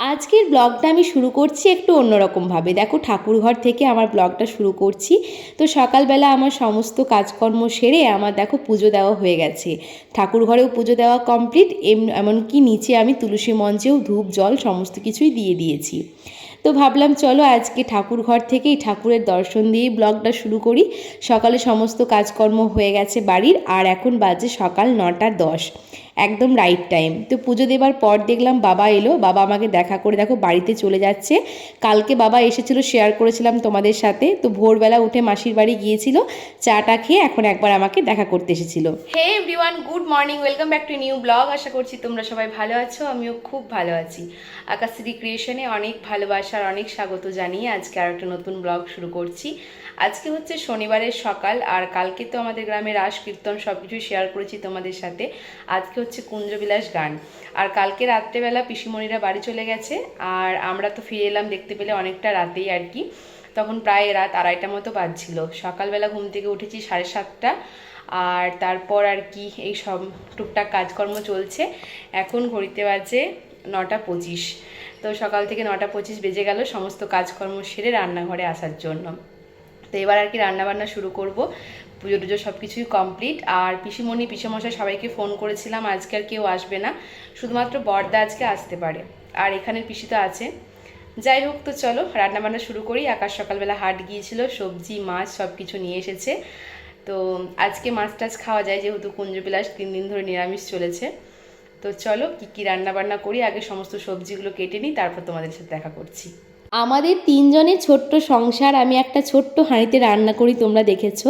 আজকের ব্লগটা আমি শুরু করছি একটু অন্যরকমভাবে। দেখো, ঠাকুরঘর থেকে আমার ব্লগটা শুরু করছি। তো সকালবেলা আমার সমস্ত কাজকর্ম সেরে আমার দেখো পুজো দেওয়া হয়ে গেছে। ঠাকুরঘরেও পুজো দেওয়া কমপ্লিট, এম, এমনকি নিচে আমি তুলসী মঞ্চেও ধূপ, জল সমস্ত কিছুই দিয়ে দিয়েছি। তো ভাবলাম, চলো আজকে ঠাকুর ঘর থেকেই ঠাকুরের দর্শন দিয়েই ব্লগটা শুরু করি। সকালে সমস্ত কাজকর্ম হয়ে গেছে বাড়ির, আর এখন বাজে সকাল নটা দশ। একদম রাইট টাইম তো পুজো দেবার পর দেখলাম বাবা এলো, বাবা আমাকে দেখা করে দেখো বাড়িতে চলে যাচ্ছে। কালকে বাবা এসেছিল শেয়ার করেছিলাম তোমাদের সাথে। তো ভোরবেলা উঠে মাসির বাড়ি গিয়েছিল, চাটা খেয়ে এখন একবার আমাকে দেখা করতে এসেছিল। Hey everyone good morning welcome back to new blog আশা করছি তোমরা সবাই ভালো আছো, আমিও খুব ভালো আছি। আকাশিদি ক্রিয়েশনে অনেক ভালোবাসার অনেক স্বাগত জানিয়ে আজকে আর একটা নতুন ব্লগ শুরু করছি। আজকে হচ্ছে শনিবারের সকাল, আর কালকে তো আমাদের গ্রামে রাস, কীর্তন সব কিছু শেয়ার করেছি তোমাদের সাথে। আজকে হচ্ছে কুঞ্জবিলাস গান। আর কালকে রাত্রেবেলা পিসিমণিরা বাড়ি চলে গেছে, আর আমরা তো ফিরে এলাম দেখতে পেলে অনেকটা রাতেই আর কি। তখন প্রায় রাত আড়াইটা মতো বাজছিল। সকালবেলা ঘুম থেকে উঠেছি সাড়ে সাতটা, আর তারপর আর কি এই সব টুকটাক কাজকর্ম চলছে। এখন ঘড়িতে বাজে নটা পঁচিশ। তো সকাল থেকে নটা পঁচিশ বেজে গেল, সমস্ত কাজকর্ম সেরে রান্নাঘরে আসার জন্য। তো এবার আর কি রান্নাবান্না শুরু করব। পুজো টুজো সব কিছুই কমপ্লিট আর পিসিমণি, পিসেমশাই সবাইকে ফোন করেছিলাম, আজকে আর কেউ আসবে না। শুধুমাত্র বর্দা আজকে আসতে পারে। আর এখানে পিসি তো আছে। যাই হোক, তো চলো রান্নাবান্না শুরু করি। আকাশ সকালবেলা হাট গিয়েছিল, সবজি, মাছ সব কিছু নিয়ে এসেছে। তো আজকে মাছ টাছ খাওয়া যায়, যেহেতু কুঞ্জবিলাস তিন দিন ধরে নিরামিষ চলেছে। তো চলো কী কী রান্নাবান্না করি, আগে সমস্ত সবজিগুলো কেটে নিই, তারপর তোমাদের সাথে দেখা করছি। আমাদের তিনজনের ছোট্ট সংসার, আমি একটা ছোট্ট হাঁড়িতে রান্না করি, তোমরা দেখেছ।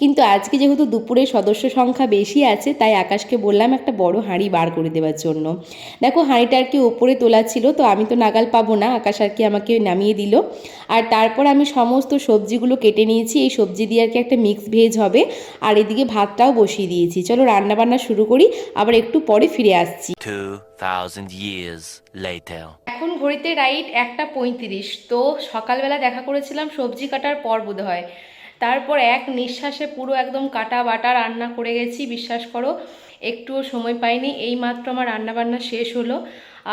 কিন্তু আজকে যেহেতু দুপুরে সদস্য সংখ্যা বেশি আছে, তাই আকাশকে বললাম একটা বড় হাঁড়ি বার করে দেওয়ার জন্য। দেখো, হাঁড়িটা আর কি ওপরে তোলা ছিল, তো আমি তো নাগাল পাবো না, আকাশ আর কি আমাকে নামিয়ে দিল। আর তারপর আমি সমস্ত সবজিগুলো কেটে নিয়েছি, এই সবজি দিয়ে আর কি একটা মিক্স ভেজ হবে। আর এদিকে ভাতটাও বসিয়ে দিয়েছি। চলো রান্না বান্না শুরু করি, আবার একটু পরে ফিরে আসছি। 2,000 years later. এখন ঘড়িতে রাইট একটা পঁয়ত্রিশ তো সকালবেলা দেখা করেছিলাম সবজি কাটার পর বোধ হয় তারপর এক নিঃশ্বাসে পুরো একদম কাটা বাটা রান্না করে গেছি বিশ্বাস করো একটুও সময় পাইনি এই মাত্র আমার রান্না বান্না শেষ হলো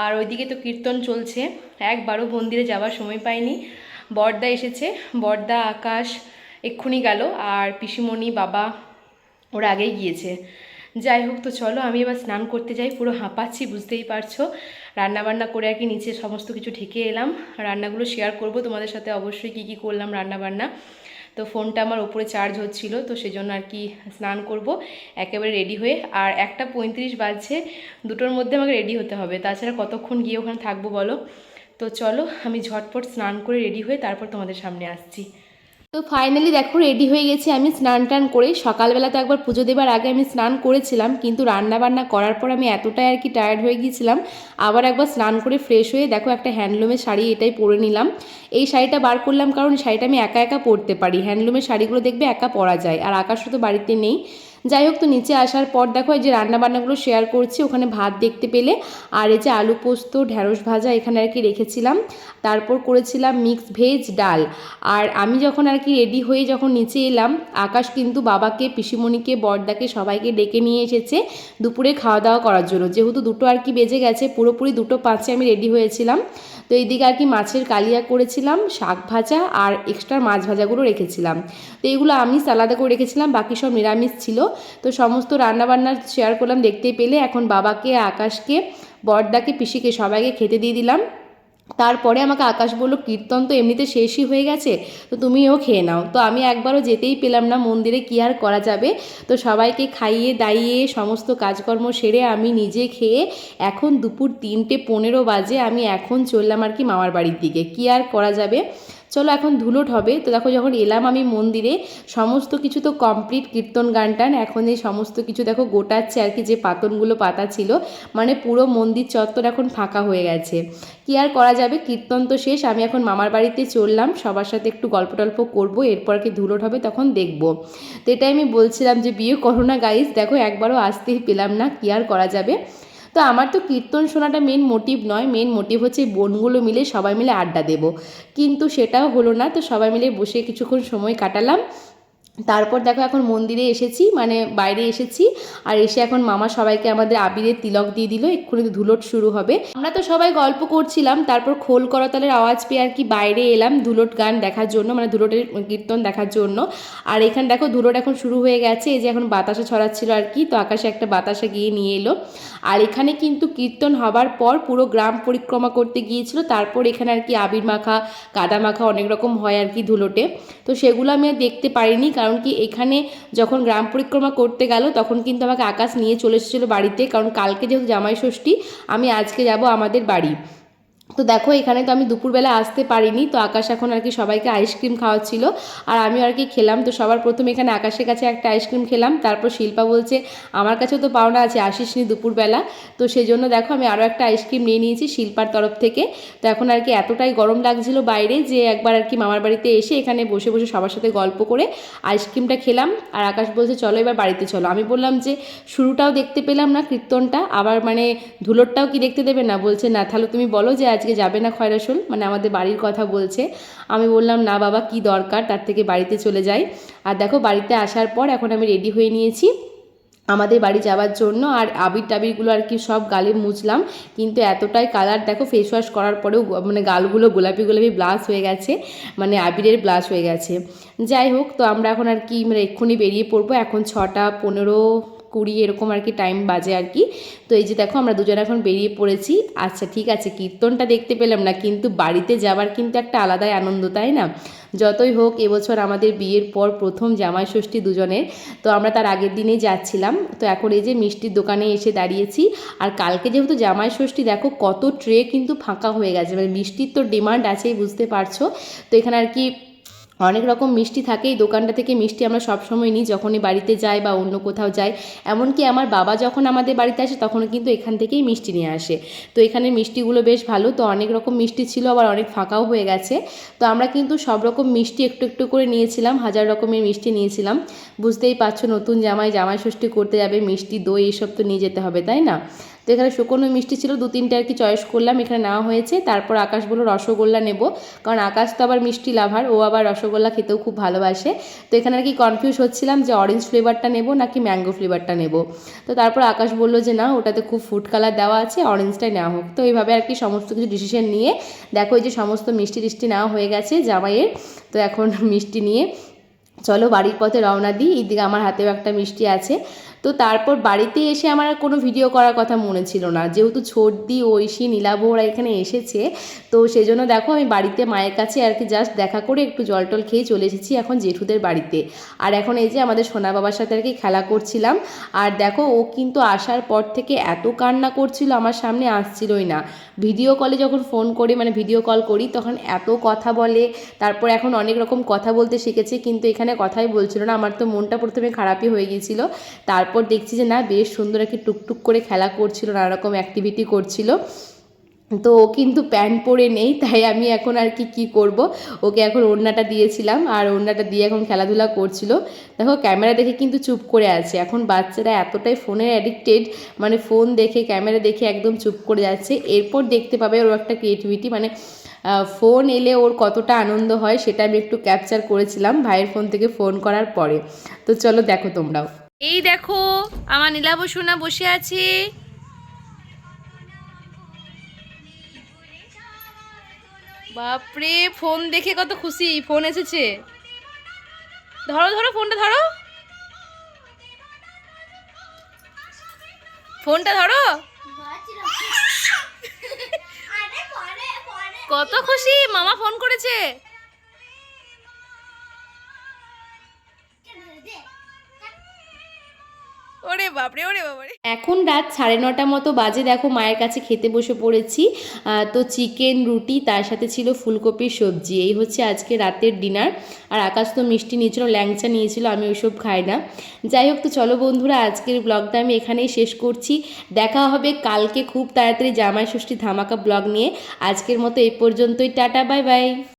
আর ওইদিকে তো কীর্তন চলছে একবারও মন্দিরে যাওয়ার সময় পাইনি। বর্দা এসেছে বর্দা আকাশ এক্ষুনি গেল আর পিসিমণি বাবা ওরা আগেই গিয়েছে। যাই হোক তো চলো, আমি এবার স্নান করতে যাই, পুরো হাঁপাচ্ছি, বুঝতেই পারছ। রান্নাবান্না করে আর কি নিচে সমস্ত কিছু ঢেকে এলাম। রান্নাগুলো শেয়ার করব, তোমাদের সাথে অবশ্যই কী কী করলাম রান্নাবান্না। তো ফোনটা আমার ওপরে চার্জ হচ্ছিল, তো সেজন্য আর কি স্নান করব, একেবারে রেডি হয়ে। আর একটা পঁয়ত্রিশ বাজছে, দুটোর মধ্যে আমাকে রেডি হতে হবে, তাছাড়া কতক্ষণ গিয়ে ওখানে থাকব বলো। তো চলো, আমি ঝটপট স্নান করে রেডি হয়ে তারপর তোমাদের সামনে আসছি। তো ফাইনালি দেখো রেডি হয়ে গেছি আমি স্নান টান করে। সকালবেলা তো একবার পুজো দেবার আগে আমি স্নান করেছিলাম, কিন্তু রান্না বান্না করার পর আমি এতটাই আর কি টায়ার্ড হয়ে গিয়েছিলাম। আবার একবার স্নান করে ফ্রেশ হয়ে দেখো একটা হ্যান্ডলুমের শাড়ি এটাই পরে নিলাম। এই শাড়িটা বার করলাম কারণ শাড়িটা আমি একা একা পরতে পারি। হ্যান্ডলুমের শাড়িগুলো দেখবে একা পরা যায়, আর আকাশও তো বাড়িতে নেই। যাই হোক তো নিচে আসার পর দেখো এই যে রান্নাবান্নাগুলো শেয়ার করছি, ওখানে ভাত দেখতে পেলে। আর এই যে আলু পোস্ত ঢ্যাঁড়স ভাজা এখানে আর কি রেখেছিলাম। তারপর করেছিলাম মিক্স ভেজ ডাল। আর আমি যখন আর কি রেডি হয়ে যখন নিচে এলাম, আকাশ কিন্তু বাবাকে, পিসিমণিকে, বর্দাকে সবাইকে ডেকে নিয়ে এসেছে দুপুরে খাওয়া দাওয়া করার জন্য। যেহেতু দুটো আর কি বেজে গেছে, পুরোপুরি দুটো পাঁচে আমি রেডি হয়েছিলাম। তো এইদিকে আর কি মাছের কালিয়া করেছিলাম, শাক ভাজা আর এক্সট্রা মাছ ভাজাগুলো রেখেছিলাম। তো এইগুলো আমি সালাদা করে রেখেছিলাম, বাকি সব নিরামিষ ছিল। তো সমস্ত রান্নাবান্না শেয়ার করলাম দেখতে পেলে, এখন বাবাকে, আকাশকে বর্দাকে পিসিকে সবাইকে খেতে দিয়ে দিলাম। তারপরে আমাকে আকাশ বলল, কীর্তন তো এমনিতে শেষই হয়ে গেছে, তো তুমিও খেয়ে নাও। তো আমি একবারও যেতেই পেলাম না, মন্দিরে কী আর করা যাবে? তো সবাইকে খাইয়ে দাইয়ে সমস্ত কাজকর্ম সেরে আমি নিজে খেয়ে এখন দুপুর তিনটে পনেরো বাজে, আমি এখন চললাম আর কি মামার বাড়ির দিকে। কী আর করা যাবে? চলো এখন ধুলোট হবে। তো দেখো যখন এলাম আমি মন্দিরে, সমস্ত কিছু তো কমপ্লিট কীর্তন গান টান, এখন এই সমস্ত কিছু দেখো গোটাচ্ছে আর কি যে পাতনগুলো পাতা ছিল। মানে পুরো মন্দির চত্বর এখন ফাঁকা হয়ে গেছে। কি আর করা যাবে? কীর্তন তো শেষ, আমি এখন মামার বাড়িতে চললাম, সবার সাথে একটু গল্প টল্প করব, এরপর কি ধুলোট হবে তখন দেখব। তো এটাই আমি বলছিলাম যে, বিয়ে করো না গাইস দেখো একবারও আসতেই পেলাম না, কি আর করা যাবে? তো আমার তো কীর্তন শোনাটা মেন মোটিভ নয় মেন মোটিভ হচ্ছে বোনগুলো মিলে সবাই মিলে আড্ডা দেব। কিন্তু সেটাও হলো না, তো সবাই মিলে বসে কিছুক্ষণ সময় কাটালাম। তারপর দেখো এখন মন্দিরে এসেছি মানে বাইরে এসেছি, আর এসে এখন মামা সবাইকে আমাদের আবিরের তিলক দিয়ে দিল, এক্ষুনি ধুলোট শুরু হবে। আমরা তো সবাই গল্প করছিলাম, তারপর খোল করতালের আওয়াজ পেয়ে আর কি বাইরে এলাম ধুলোট গান দেখার জন্য মানে ধুলোটের কীর্তন দেখার জন্য। আর এখানে দেখো ধুলোট এখন শুরু হয়ে গেছে, এই যে এখন বাতাসা ছড়াচ্ছিল আর কি, তো আকাশে একটা বাতাসা গিয়ে নিয়ে এলো। আর এখানে কিন্তু কীর্তন হবার পর পুরো গ্রাম পরিক্রমা করতে গিয়েছিল, তারপর এখানে আর কি আবির মাখা, কাদা মাখা অনেক রকম হয় আর কি ধুলোটে। তো সেগুলো আমি দেখতে পারিনি কারণ কি এখানে যখন গ্রাম পরিক্রমা করতে গেল, তখন কিন্তু আমাকে আকাশ নিয়ে চলে এসেছিল বাড়িতে। কারণ কালকে যেহেতু জামাই ষষ্ঠী, আমি আজকে যাব আমাদের বাড়ি। তো দেখো, এখানে তো আমি দুপুরবেলা আসতে পারিনি, তো আকাশ এখন আর কি সবাইকে আইসক্রিম খাওয়াচ্ছিল। আর আমিও আর কি খেলাম, তো সবার প্রথমে এখানে আকাশের কাছে একটা আইসক্রিম খেলাম, তারপর শিল্পা বলছে, আমার কাছেও তো পাওনা আছে, আসিসনি দুপুরবেলা। তো সেই জন্য দেখো, আমি আরও একটা আইসক্রিম নিয়ে নিয়েছি শিল্পার তরফ থেকে। তো এখন আর কি এতটাই গরম লাগছিল বাইরে যে একবার আর কি মামার বাড়িতে এসে এখানে বসে বসে সবার সাথে গল্প করে আইসক্রিমটা খেলাম। আর আকাশ বলছে, চলো এবার বাড়িতে চলো। আমি বললাম যে, শুরুটাও দেখতে পেলাম না কীর্তনটা, আবার মানে ধুলোরটাও কি দেখতে দেবে না? বলছে, না, তাহলে তুমি বলো যে আজকে যাবে না খয়রাসুল মানে আমাদের বাড়ির কথা বলছে। আমি বললাম, না বাবা, কি দরকার? তার থেকে বাড়িতে চলে যাই। আর দেখো, বাড়িতে আসার পর এখন আমি রেডি হয়ে নিয়েছি আমাদের বাড়ি যাওয়ার জন্য। আর আবির টাবিরগুলো আর কি সব গালে মুছলাম। কিন্তু এতটাই কালার দেখো ফেস ওয়াশ করার পরেও মানে গালগুলো গোলাপি গোলাপি ব্লাশ হয়ে গেছে। মানে আবিরের ব্লাশ হয়ে গেছে। যাই হোক, তো আমরা এখন আর কি মানে এক্ষুনি বেরিয়ে পড়ব। এখন ছটা পনেরো কুড়ি এরকম আর কি টাইম বাজে আর কি। তো এই যে দেখো আমরা দুজন এখন বেরিয়ে পড়েছি। আচ্ছা ঠিক আছে, কীর্তনটা দেখতে পেলাম না, কিন্তু বাড়িতে যাওয়ার কিন্তু একটা আলাদাই আনন্দ, তাই না? যতই হোক, এবছর আমাদের বিয়ের পর প্রথম জামাই ষষ্ঠী দুজনের। তো আমরা তার আগের দিনেই যাচ্ছিলাম। তো এখন এই যে মিষ্টির দোকানে এসে দাঁড়িয়েছি। আর কালকে যেহেতু জামাই ষষ্ঠী, দেখো কত ট্রে কিন্তু ফাঁকা হয়ে গেছে। মানে মিষ্টির তো ডিমান্ড আছেই, বুঝতে পারছ? তো এখানে আর কি অনেক রকম মিষ্টি থাকে, এই দোকানটা থেকে মিষ্টি আমরা সবসময় নিই যখনই বাড়িতে যাই বা অন্য কোথাও যাই। এমনকি আমার বাবা যখন আমাদের বাড়িতে আসে তখন কিন্তু এখান থেকেই মিষ্টি নিয়ে আসে। তো এখানে মিষ্টিগুলো বেশ ভালো, তো অনেক রকম মিষ্টি ছিল, আবার অনেক ফাঁকাও হয়ে গেছে। তো আমরা কিন্তু সব রকম মিষ্টি একটু একটু করে নিয়েছিলাম, হাজার রকমের মিষ্টি নিয়েছিলাম। বুঝতেই পারছ নতুন জামাই জামাই ষষ্ঠী করতে যাবে, মিষ্টি, দই, এসব তো নিয়ে যেতে হবে, তাই না? তো এখানে শুকনো মিষ্টি ছিল, দু তিনটে আর কি চয়েস করলাম, এখানে নেওয়া হয়েছে। তারপর আকাশ বলল, রসগোল্লা নেব, কারণ আকাশ তো আবার মিষ্টি লাভার ও আবার রসগোল্লা খেতেও খুব ভালোবাসে। তো এখানে আর কি কনফিউজ হচ্ছিলাম যে অরেঞ্জ ফ্লেভারটা নেব নাকি ম্যাঙ্গো ফ্লেভারটা নেব। তো তারপর আকাশ বলল যে, না, ওটাতে খুব ফুড কালার দেওয়া আছে অরেঞ্জটাই নেওয়া হোক। তো এইভাবে আর কি সমস্ত কিছু ডিসিশন নিয়ে, দেখো যে সমস্ত মিষ্টি টিষ্টি নেওয়া হয়ে গেছে জামাইয়ের। তো এখন মিষ্টি নিয়ে চলো বাড়ির পথে রওনা দিই। এইদিকে আমার হাতেও একটা মিষ্টি আছে। তো তারপর বাড়িতে এসে আমার আর কোনো ভিডিও করার কথা মনে ছিল না। যেহেতু ছোটদি, ঐশী নীলাভ ওরা এখানে এসেছে, তো সেজন্য দেখো আমি বাড়িতে মায়ের কাছে আর কি জাস্ট দেখা করে একটু জল টল খেয়ে চলে এসেছি এখন জেঠুদের বাড়িতে। আর এখন এই যে আমাদের সোনা বাবার সাথে আর কি খেলা করছিলাম, আর দেখো ও কিন্তু আসার পর থেকে এত কান্না করছিল আমার সামনে আসছিলই না। ভিডিও কলে যখন ফোন করি মানে ভিডিও কল করি, তখন এত কথা বলে, তারপর এখন অনেক রকম কথা বলতে শিখেছে, কিন্তু এখানে কথাই বলছিল না। আমার তো মনটা প্রথমে খারাপই হয়ে গিয়েছিল। তারপর দেখছি যে না, বেশ সুন্দর একটি টুকটুক করে খেলা করছিল নানা রকম অ্যাক্টিভিটি করছিল। তো ও কিন্তু প্যান্ট পরে নেই, তাই আমি এখন আর কি, কী করব? ওকে এখন ওড়নাটা দিয়েছিলাম, আর ওড়নাটা দিয়ে এখন খেলাধুলা করছিল। দেখো, ক্যামেরা দেখে কিন্তু চুপ করে আছে। এখন বাচ্চারা এতটাই ফোনের অ্যাডিক্টেড মানে ফোন দেখে, ক্যামেরা দেখে একদম চুপ করে যাচ্ছে। এরপর দেখতে পাবে ওর একটা ক্রিয়েটিভিটি মানে ফোন এলে ওর কতটা আনন্দ হয়, সেটা আমি একটু ক্যাপচার করেছিলাম ভাইয়ের ফোন থেকে ফোন করার পরে। তো চলো দেখো তোমরাও। এই দেখো, আমার নীলাভ সোনা বসে আছে। বাপরে, ফোন দেখে কত খুশি, ফোন এসেছে। ধরো ধরো, ফোনটা ধরো। ফোনটা ধরো। কত খুশি, মামা ফোন করেছে। ওরে বাপরে, ওরে এখন রাত সাড়ে নটা মতো বাজে, দেখো মায়ের কাছে খেতে বসে পড়েছি। তো চিকেন, রুটি, তার সাথে ছিল ফুলকপির সবজি। এই হচ্ছে আজকে রাতের ডিনার। আর আকাশ তো মিষ্টি নিয়েছিল, ল্যাংচা নিয়েছিল, আমি ওইসব খাই না। যাই হোক, তো চলো বন্ধুরা, আজকের ব্লগটা আমি এখানেই শেষ করছি। দেখা হবে কালকে খুব তাড়াতাড়ি জামাই ষষ্ঠী ধামাকা ব্লগ নিয়ে। আজকের মতো এই পর্যন্তই। Tata, bye bye.